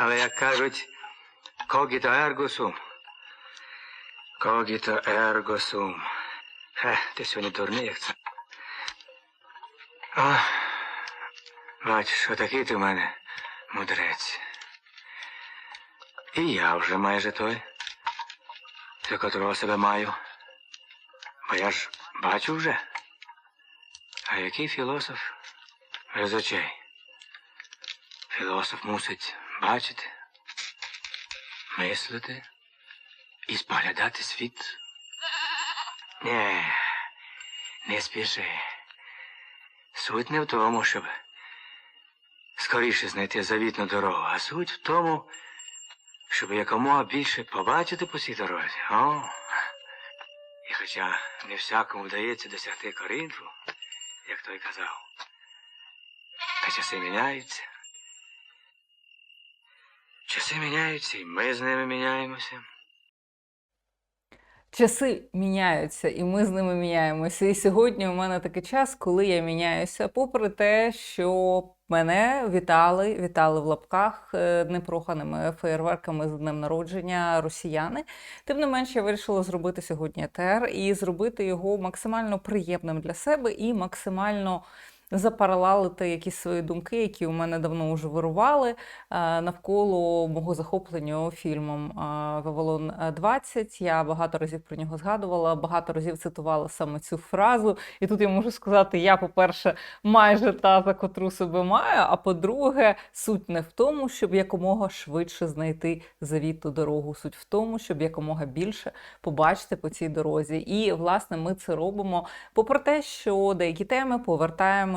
Але як кажуть, когіто ерго сум. Когіто ерго сум. Хе, ти сьогодні дурний, як це. О, бачиш, отакий ти в мене мудрець. І я вже майже той, для котрого себе маю. Бо я ж бачу вже. А який філософ без очей? Філософ мусить бачити, мислити і споглядати світ. Ні, не спіши. Суть не в тому, щоб скоріше знайти завітну дорогу, а суть в тому, щоб якомога більше побачити по цій дорозі. О. І хоча не всякому вдається досягти Коринфу, як той казав, та часи міняються. Часи міняються, і ми з ними міняємося. Часи міняються, і ми з ними міняємося. І сьогодні у мене такий час, коли я міняюся, попри те, що мене вітали, вітали в лапках е, непроханими феєрверками з днем народження росіяни. Тим не менше, я вирішила зробити сьогодні етер і зробити його максимально приємним для себе і максимально. Запаралелити якісь свої думки, які у мене давно вже вирували е, навколо мого захоплення фільмом е, Вавилон 20. Я багато разів про нього згадувала, багато разів цитувала саме цю фразу. І тут я можу сказати: я, по-перше, майже та, за котру себе маю. А по-друге, суть не в тому, щоб якомога швидше знайти завіту дорогу. Суть в тому, щоб якомога більше побачити по цій дорозі. І власне ми це робимо. Попри те, що деякі теми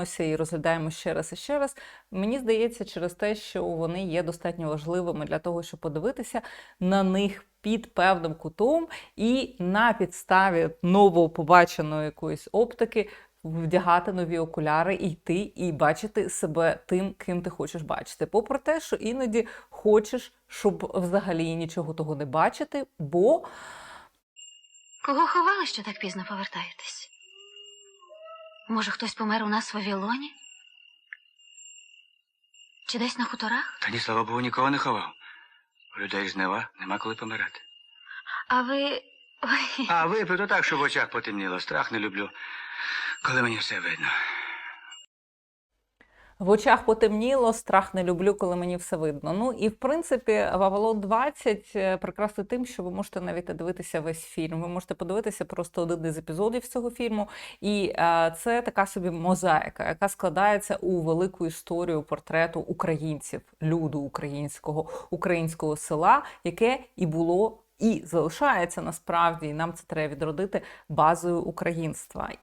повертаємося і розглядаємо ще раз і ще раз. Мені здається, через те, що вони є достатньо важливими для того, щоб подивитися на них під певним кутом і на підставі новопобаченої якоїсь оптики. Вдягати нові окуляри, йти і бачити себе тим, ким ти хочеш бачити. Попри те, що іноді хочеш, щоб взагалі нічого того не бачити, бо Кого ховали, що так пізно повертаєтесь? Може, хтось помер у нас в Вавилоні? Чи десь на хуторах? Та ні, слава Богу, нікого не ховав. У людей жнива, нема коли помирати. А ви. Ой, А випив то так, що в очах потемніло. Страх не люблю, коли мені все видно. В очах потемніло, страх не люблю, коли мені все видно. Ну і в принципі, Вавилон 20 е, прекрасний тим, що ви можете навіть дивитися весь фільм. Ви можете подивитися просто один із епізодів цього фільму. І е, це така собі мозаїка, яка складається у велику історію портрету українців, люду українського, українського села, яке і було. І залишається насправді, і нам це треба відродити базою українства.